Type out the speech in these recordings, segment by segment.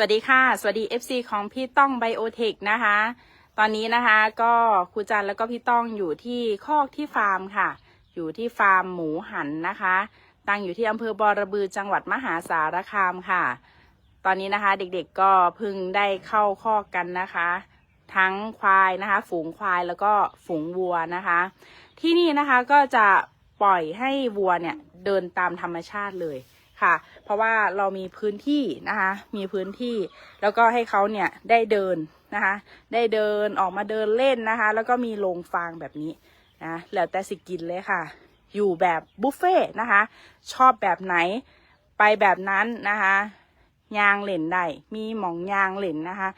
วัสดีค่ะ สวัสดี FC ของพี่ต้องไบโอเทคนะคะ ตอนนี้นะคะก็ครูจันแล้วก็พี่ต้องอยู่ที่คอกที่ฟาร์มค่ะ อยู่ที่ฟาร์มหมูหันนะคะ ตั้งอยู่ที่อำเภอบอระบือจังหวัดมหาสารคามค่ะ ตอนนี้นะคะเด็กๆก็เพิ่งได้เข้าคอกกันนะคะ ทั้งควายนะคะ ฝูงควายแล้วก็ฝูงวัวนะคะ ที่นี่นะคะก็จะปล่อยให้วัวเนี่ยเดินตามธรรมชาติเลย ค่ะ เพราะว่าเรามีพื้นที่นะคะ มีพื้นที่ แล้วก็ให้เขาเนี่ยได้เดินนะคะ ได้เดินออกมาเดินเล่นนะคะ แล้วก็มีโรงฟางแบบนี้นะแล้วแต่สิกินเลยค่ะ อยู่แบบบุฟเฟ่นะคะ ชอบแบบไหนไปแบบนั้นนะคะยางเหล่นได้มีหมองยางเหล่นนะคะ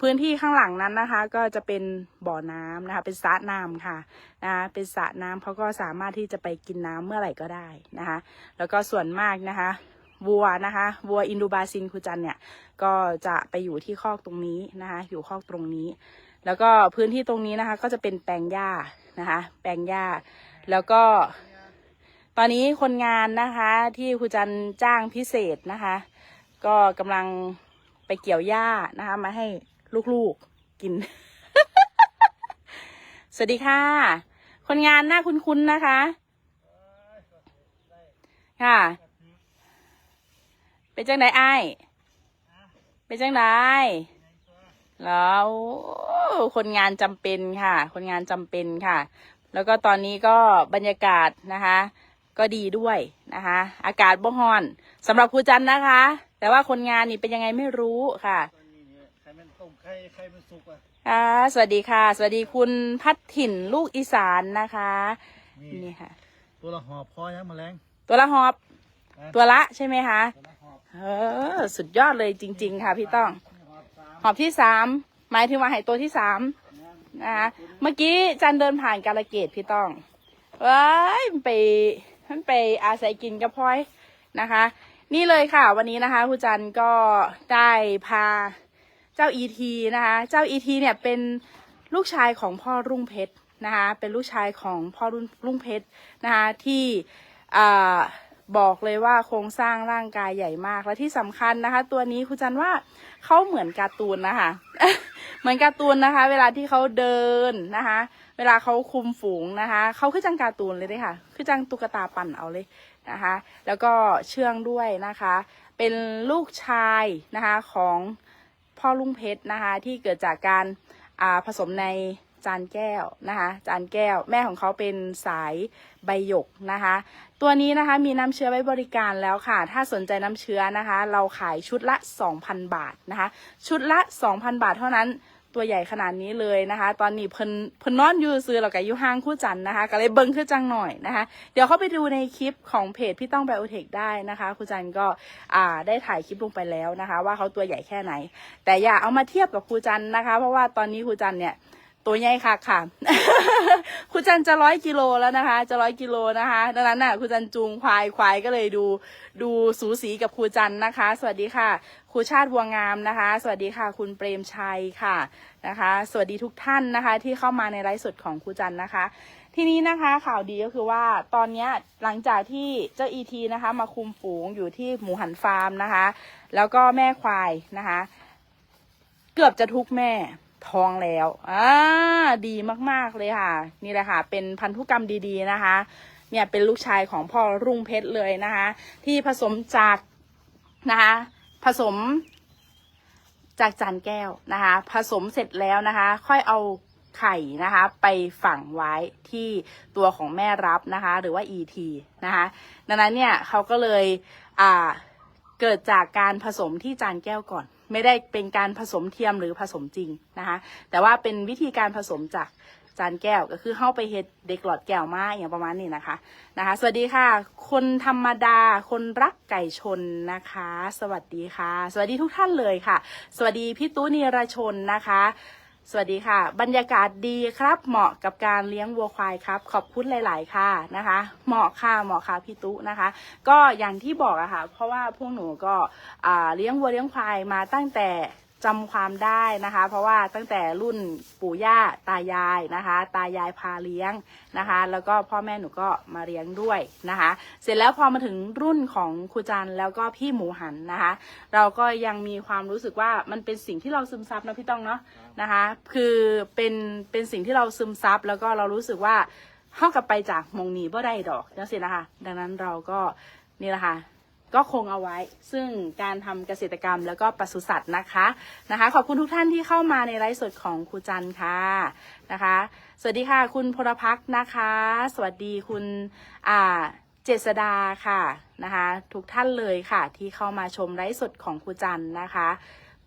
พื้นที่ข้างหลังนั้นนะคะ ก็จะเป็นบ่อน้ำนะคะ เป็นสระน้ำค่ะนะคะเป็นสระน้ำเขาก็สามารถที่จะไปกินน้ำเมื่อไหร่ก็ได้นะคะ แล้วก็ส่วนมากนะคะวัวนะคะวัวอินดูบาซินคูจันเนี่ยก็จะไปอยู่ที่คอกตรงนี้นะคะ อยู่คอกตรงนี้ แล้วก็พื้นที่ตรงนี้นะคะ ก็จะเป็นแปลงหญ้านะคะ แปลงหญ้า แล้วก็ ตอนนี้คนงานนะคะที่ครูจันจ้างพิเศษนะคะ ก็กำลังไปเกี่ยวหญ้านะคะ มาให้ ลูกๆกิน สวัสดีค่ะ คนงานหน้าคุ้นๆนะคะ ค่ะ เป็นจังไดไอ้เป็นจังไดแล้วคนงานจำเป็นค่ะ คนงานจำเป็นค่ะ แล้วก็ตอนนี้ก็บรรยากาศนะคะ ก็ดีด้วยนะคะ อากาศบ่ฮ้อนสำหรับครูจันนะคะ แต่ว่าคนงานนี่เป็นยังไงไม่รู้ค่ะ ตอนนี้เนี่ยใครมันต้มใครใครมันสุกอะค่ะสวัสดีค่ะ สวัสดีคุณพัดถิ่นลูกอีสานนะคะ นี่นี่ค่ะ ตัวละหอบพอยังแมลงตัวละหอบนะตัวละใช่ไหมคะตัวละหอบเออสุดยอดเลยจริง ๆ ค่ะพี่ต้อง หอบสามหอบที่สามหมายถึงว่าให้ตัวที่สามนะคะเมื่อกี้จันเดินผ่านกาลเกตพี่ต้องว้ายมันไปมันไปอาศัยกินกับพลอยนะคะ นี่เลยค่ะ วันนี้นะคะครูจันก็ได้พาเจ้าอีทีนะคะ เจ้าอีทีเนี่ยเป็นลูกชายของพ่อรุ่งเพชรนะคะ เป็นลูกชายของพ่อรุ่งรุ่งเพชรนะคะที่อบอกเลยว่าโครงสร้างร่างกายใหญ่มากและที่สำคัญนะคะ ตัวนี้ครูจันว่าเขาเหมือนการ์ตูนนะคะ เหมือนการ์ตูนนะคะ เวลาที่เขาเดินนะคะ เวลาเขาคุมฝูงนะคะเขาคือจังการ์ตูนเลยด้ค่ะ คือจังตุ๊กตาปั่นเอาเลยนะคะ แล้วก็เชื่องด้วยนะคะ เป็นลูกชายนะคะของ พ่อลุงเพชรนะคะที่เกิดจากการาผสมในจานแก้วนะคะจานแก้ว แม่ของเขาเป็นสายใบหยกนะคะ ตัวนี้นะคะมีน้ำเชื้อไว้บริการแล้วค่ะ ถ้าสนใจน้ำเชื้อนะคะ เราขายชุดละ 2,000 บาทนะคะ ชุดละ 2,000 บาทเท่านั้น ตัวใหญ่ขนาดนี้เลยนะคะ ตอนนี้เพิ่นเพิ่นนอนอยู่ซื้อเรากับอยู่ห้างคู่จันนะคะ ก็เลยเบิ้งขึ้นจังหน่อยนะคะ เดี๋ยวเข้าไปดูในคลิปของเพจพี่ต้องไบโอเทคได้นะคะคู่จันก็อ่าได้ถ่ายคลิปลงไปแล้วนะคะ ว่าเขาตัวใหญ่แค่ไหน แต่อย่าเอามาเทียบกับคู่จันนะคะ เพราะว่าตอนนี้คู่จันเนี่ย ตัวใหญ่ค่ะค่ะครูจันจะร้อยกิโลแล้วนะคะ จะร้อยกิโลนะคะดังนั้นน่ะครูจันจูงควายควายก็เลยดูดูสูสีกับครูจันนะคะ สวัสดีค่ะครูชาติบัวงามนะคะ สวัสดีค่ะ คุณเปรมชัยค่ะนะคะ สวัสดีทุกท่านนะคะ ที่เข้ามาในไลฟ์สดของครูจันนะคะ ทีนี้นะคะข่าวดีก็คือว่าตอนนี้หลังจากที่เจ้าอีทีนะคะ มาคุมฝูงอยู่ที่หมูหันฟาร์มนะคะ แล้วก็แม่ควายนะคะ เกือบจะทุกแม่ ท้องแล้วอ่าดีมากๆเลยค่ะ นี่แหละค่ะ เป็นพันธุกรรมดีๆนะคะ เนี่ยเป็นลูกชายของพ่อรุ่งเพชรเลยนะคะ ที่ผสมจากนะคะ ผสมจากจานแก้วนะคะ ผสมเสร็จแล้วนะคะ ค่อยเอาไข่นะคะไปฝังไว้ที่ตัวของแม่รับนะคะ หรือว่า ET นะคะดังนั้นเนี่ยเขาก็เลยอ่าเกิดจากการผสมที่จานแก้วก่อน ไม่ได้เป็นการผสมเทียมหรือผสมจริงนะคะ แต่ว่าเป็นวิธีการผสมจากจานแก้วก็คือเข้าไปเฮ็ดเด็กหลอดแก้วมาอย่างประมาณนี้นะคะนะคะ สวัสดีค่ะ คนธรรมดา คนรักไก่ชนนะคะ สวัสดีค่ะ สวัสดีทุกท่านเลยค่ะ สวัสดีพี่ตู้นีรชนนะคะ สวัสดีค่ะ บรรยากาศดีครับ เหมาะกับการเลี้ยงวัวควายครับ ขอบคุณหลาย ๆ ค่ะนะคะ เหมาะค่ะเหมาะค่ะพี่ตุ๊นะคะ ก็อย่างที่บอกอะค่ะ เพราะว่าพวกหนูก็เลี้ยงวัวเลี้ยงควายมาตั้งแต่ จำความได้นะคะ เพราะว่าตั้งแต่รุ่นปู่ย่าตายายนะคะ ตายายพาเลี้ยงนะคะ แล้วก็พ่อแม่หนูก็มาเลี้ยงด้วยนะคะ เสร็จแล้วพอมาถึงรุ่นของครูจันแล้วก็พี่หมูหันนะคะ เราก็ยังมีความรู้สึกว่ามันเป็นสิ่งที่เราซึมซับนะพี่ต้องเนาะนะคะ คือเป็นเป็นสิ่งที่เราซึมซับแล้วก็เรารู้สึกว่าเข้ากับไปจากมงนีบ่ได้ดอกจังสินะคะ ดังนั้นเราก็นี่แหละค่ะ ก็คงเอาไว้ ซึ่งการทำเกษตรกรรมแล้วก็ปศุสัตว์นะคะนะคะ ขอบคุณทุกท่านที่เข้ามาในไลฟ์สดของครูจันค่ะนะคะ สวัสดีค่ะ คุณพลพักนะคะ สวัสดีคุณอ่าเจษดาค่ะนะคะทุกท่านเลยค่ะ ที่เข้ามาชมไลฟ์สดของครูจันนะคะ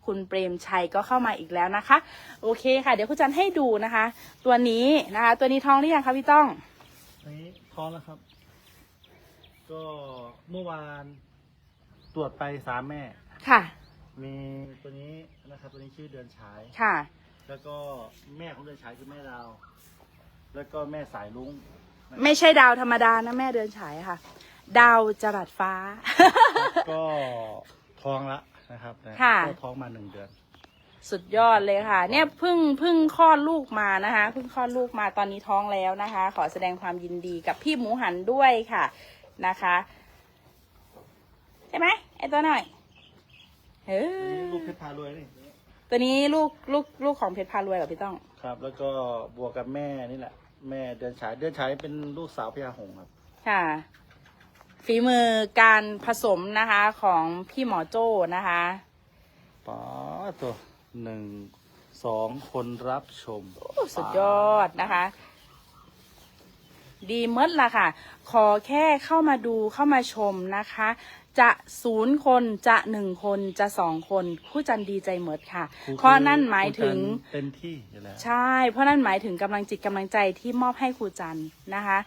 คุณเปรมชัยก็เข้ามาอีกแล้วนะคะ โอเคค่ะ เดี๋ยวครูจันให้ดูนะคะ ตัวนี้นะคะ ตัวนี้ท้องหรือยังคะพี่ต้องนี้ท้องแล้วครับ ก็เมื่อวาน ตรวจไปสามแม่ ค่ะ มีตัวนี้นะครับตัวนี้ชื่อเดือนฉาย ค่ะ แล้วก็แม่ของเดือนฉายคือแม่ดาว แล้วก็แม่สายลุงนะครับไม่ใช่ดาวธรรมดานะแม่เดินฉายค่ะ ดาวจรัสฟ้าก็ท้องละนะครับนค่ะ ก็ท้องมาหนึ่งเดือน สุดยอดเลยค่ะ เนี่ยเพิ่งเพิ่งคลอดลูกมานะคะเพิ่งคลอดลูกมาตอนนี้ท้องแล้วนะคะ ขอแสดงความยินดีกับพี่หมูหันด้วยค่ะนะคะใช่ไหมไอตัวหน่อยเออันอนี้ลูกเพชรพารวยนี่ตัวนี้ลูกลูกลูกของเพชรพารวยเหรอพี่ต้อง ครับ แล้วก็บวกกับแม่นี่แหละ แม่เดือนฉายเดือนฉายเป็นลูกสาวพญาหงส์ครับ ค่ะ ฝีมือการผสมนะคะของพี่หมอโจ้นะคะป๋าตัวหนึ่งสองคนรับชมโอ้สุดยอดนะคะ ดีเมดละค่ะ ขอแค่เข้ามาดูเข้ามาชมนะคะ จะศูนย์คนจะหนึ่งคนจะสองคนผู้จันดีใจเมดค่ะครูเพราะนั่นหมายถึง ครูจันเต็มที่อยู่แล้ว ใช่ เพราะนั่นหมายถึงกำลังจิตกำลังใจที่มอบให้ครูจันนะคะ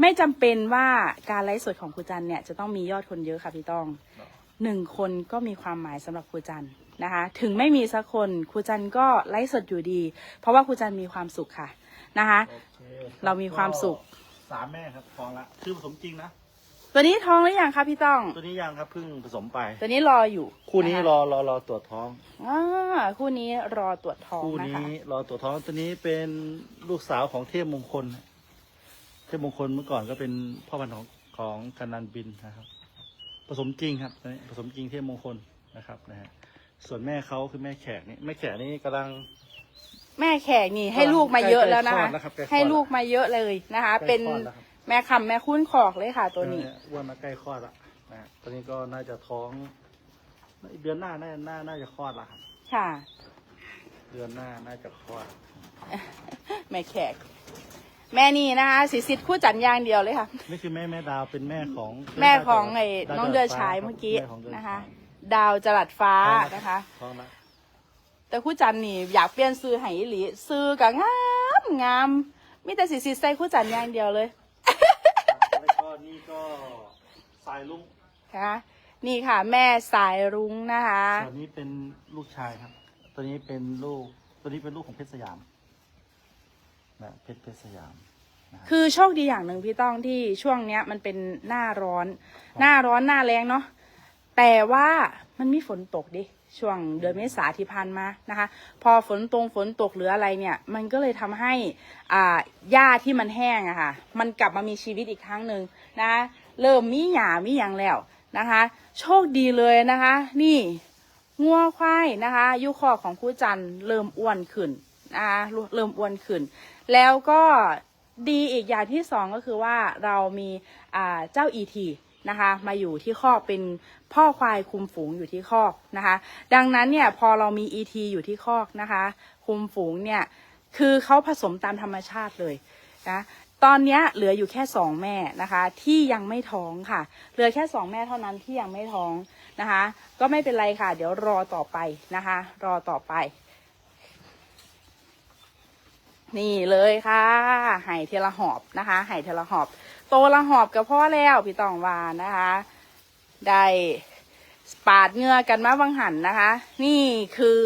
ไม่จำเป็นว่าการไลฟ์สดของครูจันเนี่ยจะต้องมียอดคนเยอะค่ะพี่ต้องหนึ่งคนก็มีความหมายสำหรับครูจันนะคะ ถึงไม่มีสักคนครูจันก็ไลฟ์สดอยู่ดี เพราะว่าครูจันมีความสุขค่ะนะคะ โอเคเรามีความสุขสามแม่ครับท้องละ คือผสมจริงนะ ตัวนี้ท้องหรือยังคะพี่ต้อง ตัวนี้ยังครับเพิ่งผสมไป ตัวนี้รออยู่คู่นี้ะะรอรอรอตรวจท้องอ่าคู่นี้รอตรวจท้องคู่นะคะนี้รอตรวจท้องตัวนี้เป็นลูกสาวของเทพมงคล เทพมงคลเมื่อก่อนก็เป็นพ่อพันธุ์ของของกันันบินนะครับ ผสมจริงครับตัวนี้ผสมจริงเทพมงคลนะครับนะฮะส่วนแม่เขาคือแม่แขกนี่แม่แขกนี่กำลัง แม่แขกนี่ให้ลูกมาเยอะแล้วนะคะ ใกล้คลอดแล้วครับใกล้คลอดให้ลูกมาเยอะเลยนะคะใกล้เป็นคลอดแล้วครับ แม่คำแม่คุ้นขอกเลยค่ะ ตัวนี้เอออ้วนมาใกล้คลอดละนะฮะตัวนี้ก็น่าจะท้องเดือนหน้าน่าน่าน่าจะคลอดละครับค่ะ เดือนหน้าน่าจะคลอด แม่แขก แม่นี่นะคะสีสิทธิ์คู่จันอย่างเดียวเลยค่ะ นี่คือแม่แม่ดาวเป็นแม่ของแม่ของไอ้ดาวน้องเดือนฉายเมื่อกี้แของเดือนะคะฉายดาวจรัสฟ้าท้องลนะคะท้องละแต่คู่จันนี่อยากเปลี่ยนซื้อให้อีหลีซื้อกับงามงามมีแต่สีสิทธิ์ใส่คู่จันอย่างเดียวเลยแล้วก็ นี่ก็สายลุงนะคะนี่ค่ะ แม่สายรุ้งนะคะ ตัวนี้เป็นลูกชายครับ ตัวนี้เป็นลูก ตัวนี้เป็นลูกของเพชรสยามนะเพชรเพชรสยาม คือโชคดีอย่างหนึ่งพี่ต้องที่ช่วงเนี้ยมันเป็นหน้าร้อน หน้าร้อนหน้าแรงเนาะ แต่ว่ามันมีฝนตกดิช่วงเดือนเมษาที่ผ่านมานะคะ พอฝนตรงฝนตกหรืออะไรเนี่ย มันก็เลยทำให้อ่าหญ้าที่มันแห้งอะค่ะ มันกลับมามีชีวิตอีกครั้งหนึ่งนะะเริ่มมีหญ้ามีหยังแล้วนะคะ โชคดีเลยนะคะ นี่งัวควายนะคะยุคอของคู่จันเริ่มอ้วนขึ้นนะคะเริ่มอ้วนขึ้น แล้วก็ดีอีกอย่างที่สองก็คือว่าเรามีอ่าเจ้าอีที นะคะ มาอยู่ที่คอกเป็นพ่อควายคุมฝูงอยู่ที่คอกนะคะ ดังนั้นเนี่ยพอเรามีอีทีอยู่ที่คอกนะคะ คุมฝูงเนี่ยคือเขาผสมตามธรรมชาติเลยนะตอนนี้เหลืออยู่แค่สองแม่นะคะ ที่ยังไม่ท้องค่ะ เหลือแค่สองแม่เท่านั้นที่ยังไม่ท้องนะคะ ก็ไม่เป็นไรค่ะ เดี๋ยวรอต่อไปนะคะ รอต่อไป นี่เลยค่ะไห่เทละหอบนะคะไห่เทละหอบ โตละหอบกับพ่อแล้วพี่ตองวานะคะ ได้ปาดเหงื่อกันมาวังหันนะคะ นี่คือ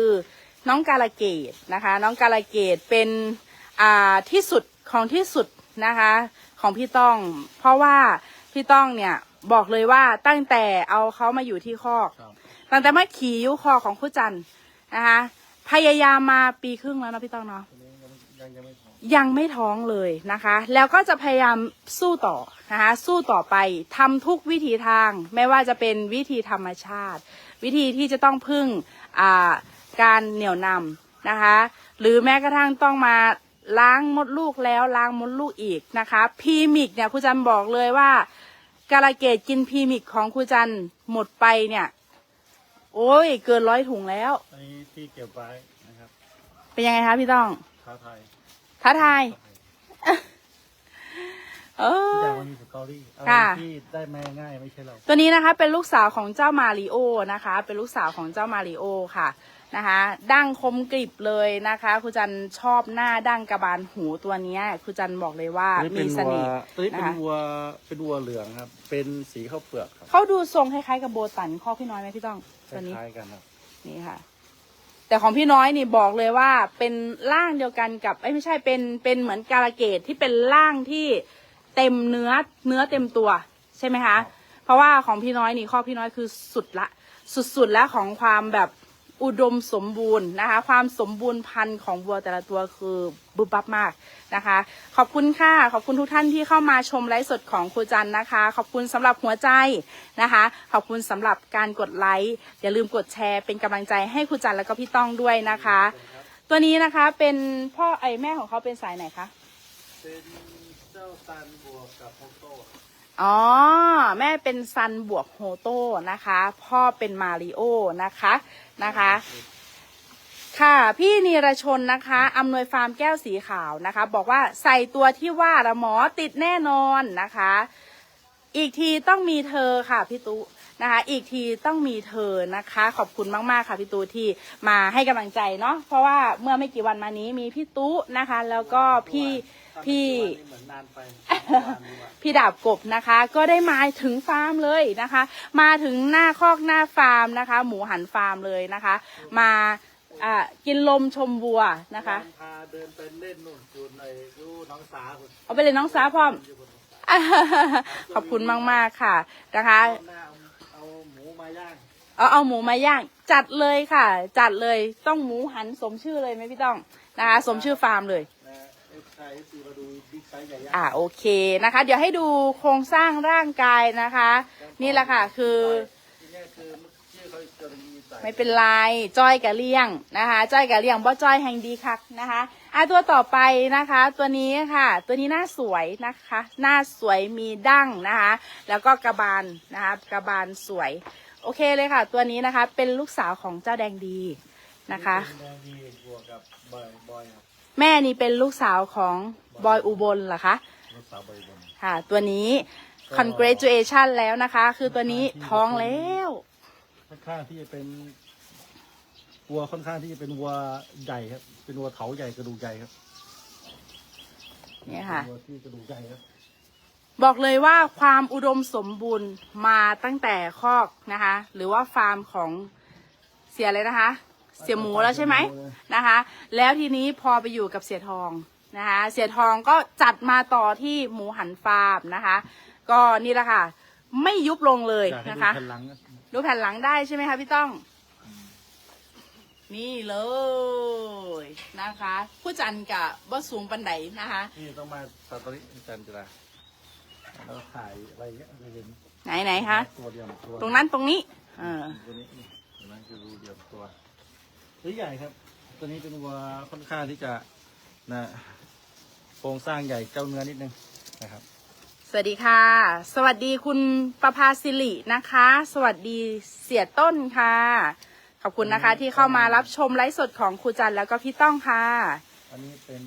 น้องกาลเกตนะคะ น้องกาลเกตเป็นอ่าที่สุดของที่สุดนะคะ ของพี่ต้อง เพราะว่าพี่ต้องเนี่ยบอกเลยว่าตั้งแต่เอาเขามาอยู่ที่คอกครับตั้งแต่มาขี่ยุคอของผู้จันทร์นะคะพยายามมาปีครึ่งแล้วนะพี่ต้องเนาะตัวนี้ยังยังยังไม่พอ ยังไม่ท้องเลยนะคะ แล้วก็จะพยายามสู้ต่อนะคะ สู้ต่อไปทำทุกวิถีทาง ไม่ว่าจะเป็นวิธีธรรมชาติ วิธีที่จะต้องพึ่งอ่าการเหนี่ยวนำนะคะ หรือแม้กระทั่งต้องมาล้างมดลูกแล้วล้างมดลูกอีกนะคะพีมิกเนี่ยครูจันบอกเลยว่าการะเกดกินพีมิกของครูจันหมดไปเนี่ย โอ้ยเกินร้อยถุงแล้วอันนี้ที่เก็บไว้นะครับ เป็นยังไงคะพี่ต้องท้าทาย ท้าทายเอทุกออย่างมันมีสตอรี่อะไรค่ะ ที่ได้มาง่ายไม่ใช่เราตัวนี้นะคะเป็นลูกสาวของเจ้ามาริโอนะคะ เป็นลูกสาวของเจ้ามาริโอค่ะนะคะดั้งคมกริบเลยนะคะครูจันชอบหน้าดั้งกระบาลหูตัวเนี้ยครูจันบอกเลยว่าตัวนี้เป็มีนเสวัวน่ห์ ตัวนี้เป็นนะคะ วัวเป็นวัวเหลืองครับ เป็นสีข้าวเปลือกครับเขาดูทรงคล้ายๆกับโบตันข้อพี่น้อยไหมพี่ต้องคตัวนี้ล้ายๆกันครับนี่ค่ะ แต่ของพี่น้อยนี่บอกเลยว่าเป็นร่างเดียวกันกับเอ้ยไม่ใช่เป็นเป็นเหมือนการะเกดที่เป็นร่างที่เต็มเนื้อเนื้อเต็มตัวใช่ไหมคะ เพราะว่าของพี่น้อยนี่ข้อพี่น้อยคือสุดละสุดๆแล้วของความแบบอุดมสมบูรณ์นะคะ ความสมบูรณ์พันธุ์ของวัวแต่ละตัวคือ บุบบับมากนะคะ ขอบคุณค่ะ ขอบคุณทุกท่านที่เข้ามาชมไลฟ์สดของครูจันนะคะ ขอบคุณสำหรับหัวใจนะคะ ขอบคุณสำหรับการกดไลค์อย่าลืมกดแชร์เป็นกำลังใจให้ครูจันแล้วก็พี่ต้องด้วยนะคะ ตัวนี้นะคะเป็นพ่อไอแม่ของเขาเป็นสายไหนคะเป็นเจ้าซันบวกกับโฮโต้อ๋อแม่เป็นซันบวกโฮโต้นะคะ พ่อเป็นมาริโอนะคะนะคะ ค่ะพี่นีรชนนะคะอำนวยฟาร์มแก้วสีขาวนะคะ บอกว่าใส่ตัวที่ว่าละหมอติดแน่นอนนะคะ อีกทีต้องมีเธอค่ะพี่ตุนะคะอีกทีต้องมีเธอนะคะ ขอบคุณมาก ๆ ค่ะพี่ตุที่มาให้กำลังใจเนาะเพราะว่าเมื่อไม่กี่วันมานี้มีพี่ตุนะคะ แล้วก็พี่พี่เหมือนนานไปพี่ดาบกบนะคะ ก็ได้มาถึงฟาร์มเลยนะคะ มาถึงหน้าคอกหน้าฟาร์มนะคะ หมูหันฟาร์มเลยนะคะ มา อ่ากินลมชมวัวนะคะ พาเดินไปเล่นนู่นจูนในยูน้องสาคุณเอาไปเลยน้องสาวพร้อม อยู่บนขอบคุณมาก ๆ ค่ะนะคะ หน้าเอาเอาหมูมาย่างเอาเอาหมูมาย่าง จัดเลยค่ะ จัดเลยต้องหมูหันสมชื่อเลยไหมพี่ต้องนะคะ สมชื่อฟาร์มเลย นะเอฟไซส์ซีมาดูบิ๊กไซส์ใหญ่อ่าโอเคนะคะ เดี๋ยวให้ดูโครงสร้างร่างกายนะคะ นี่แหละค่ะคือ ที่นี่คือชื่อเขาจะมีใส่ ไม่เป็นไรจ้อยกับเลี่ยงนะคะจ้อยกับเลี่ยงบ่จ้อยแห่งดีคักนะคะอะตัวต่อไปนะคะ ตัวนี้ค่ะ ตัวนี้หน้าสวยนะคะ หน้าสวยมีดั้งนะคะ แล้วก็กระบาลนะคะกระบาลสวย โอเคเลยค่ะ ตัวนี้นะคะ เป็นลูกสาวของเจ้าแดงดีนะคะเป็นแดงดีบวกกับบอยบอยครับแม่นี่เป็นลูกสาวของบอยอุบลเหรอคะลูกสาวบอยบนค่ะ ตัวนี้ congratulation แล้วนะคะ คือตัวนี้ท้องแล้ว ค่อนข้างที่จะเป็นวัวค่อนข้างที่จะเป็นวัวใหญ่ครับ เป็นวัวเถาใหญ่กระดูกใหญ่ครับเนี่ยค่ะ วัวที่กระดูกใหญ่ครับ บอกเลยว่าความอุดมสมบูรณ์มาตั้งแต่คอกนะคะ หรือว่าฟาร์มของเสียเลยนะคะ เสียหมูแล้วใช่ไหมนะคะ แล้วทีนี้พอไปอยู่กับเสียทองนะคะ เสียทองก็จัดมาต่อที่หมูหันฟาร์มนะคะ ก็นี่แหละค่ะ ไม่ยุบลงเลยอยากให้นะดูคะแผ่นหลังนะ ดูแผ่นหลังได้ใช่ไหมคะพี่ต้อง นี่เลยนะคะ ผู้จันกับบ่สูงปันไดนะคะ นี่ต้องมาตัดตอนนี้จันจิราแล้วถ่ายอะไรเงี้ยจะเห็นไหนไหนคะตัวเดียวตัวตรงนั้นตรงนี้ เออตัวนี้นี่ตรงนั้นคือรูเดียวตัวตัวใหญ่ครับ ตัวนี้เป็นวัวค่อนข้างที่จะนะโครงสร้างใหญ่เจ้าเนื้อนิดนึงนะครับส วัสดีค่ะ สวัสดีคุณประภาสิรินะคะ สวัสดีเสียต้นค่ะ ขอบคุณนะคะที่เข้ามารับชมไลฟ์สดของครูจันแล้วก็พี่ต้องค่ะ อันนี้เป็น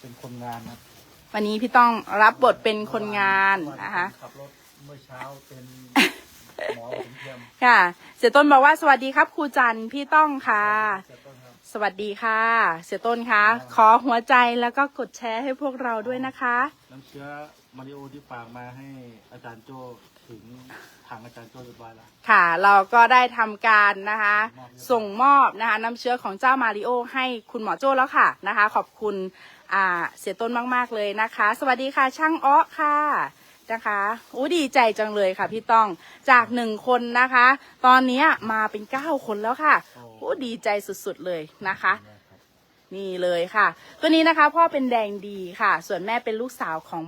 เป็นคนงานนะวันนี้พี่ต้องรับบทเป็นคนงานนะคะขับรถเมื่อเช้าเป็นหมอผมเทียมค่ะ เสียต้นบอกว่าสวัสดีครับครูจันพี่ต้องค่ะ เสียต้นครับ สวัสดีค่ะ เสียต้นคะขอหัวใจแล้วก็กดแชร์ให้พวกเราด้วยนะคะ น้ำเชื้อ มาริโอที่ฝากมาให้อาจารย์โจ้ถึงทางอาจารย์โจ้เรียบร้อยแล้ว ค่ะ เราก็ได้ทำการนะคะ ส่งมอบนะคะน้ำเชื้อของเจ้ามาริโอให้คุณหมอโจ้แล้วค่ะนะคะ ขอบคุณอ่าเสียต้นมากๆเลยนะคะ สวัสดีค่ะ ช่างอ้อค่ะนะคะอู้ดีใจจังเลยค่ะพี่ต้องจากหนึ่งคนนะคะ ตอนเนี้ยมาเป็นเก้าคนแล้วค่ะโอ้ อู้ดีใจสุดๆเลยนะคะ นี่เลยค่ะ ตัวนี้นะคะพ่อเป็นแดงดีค่ะ ส่วนแม่เป็นลูกสาวของ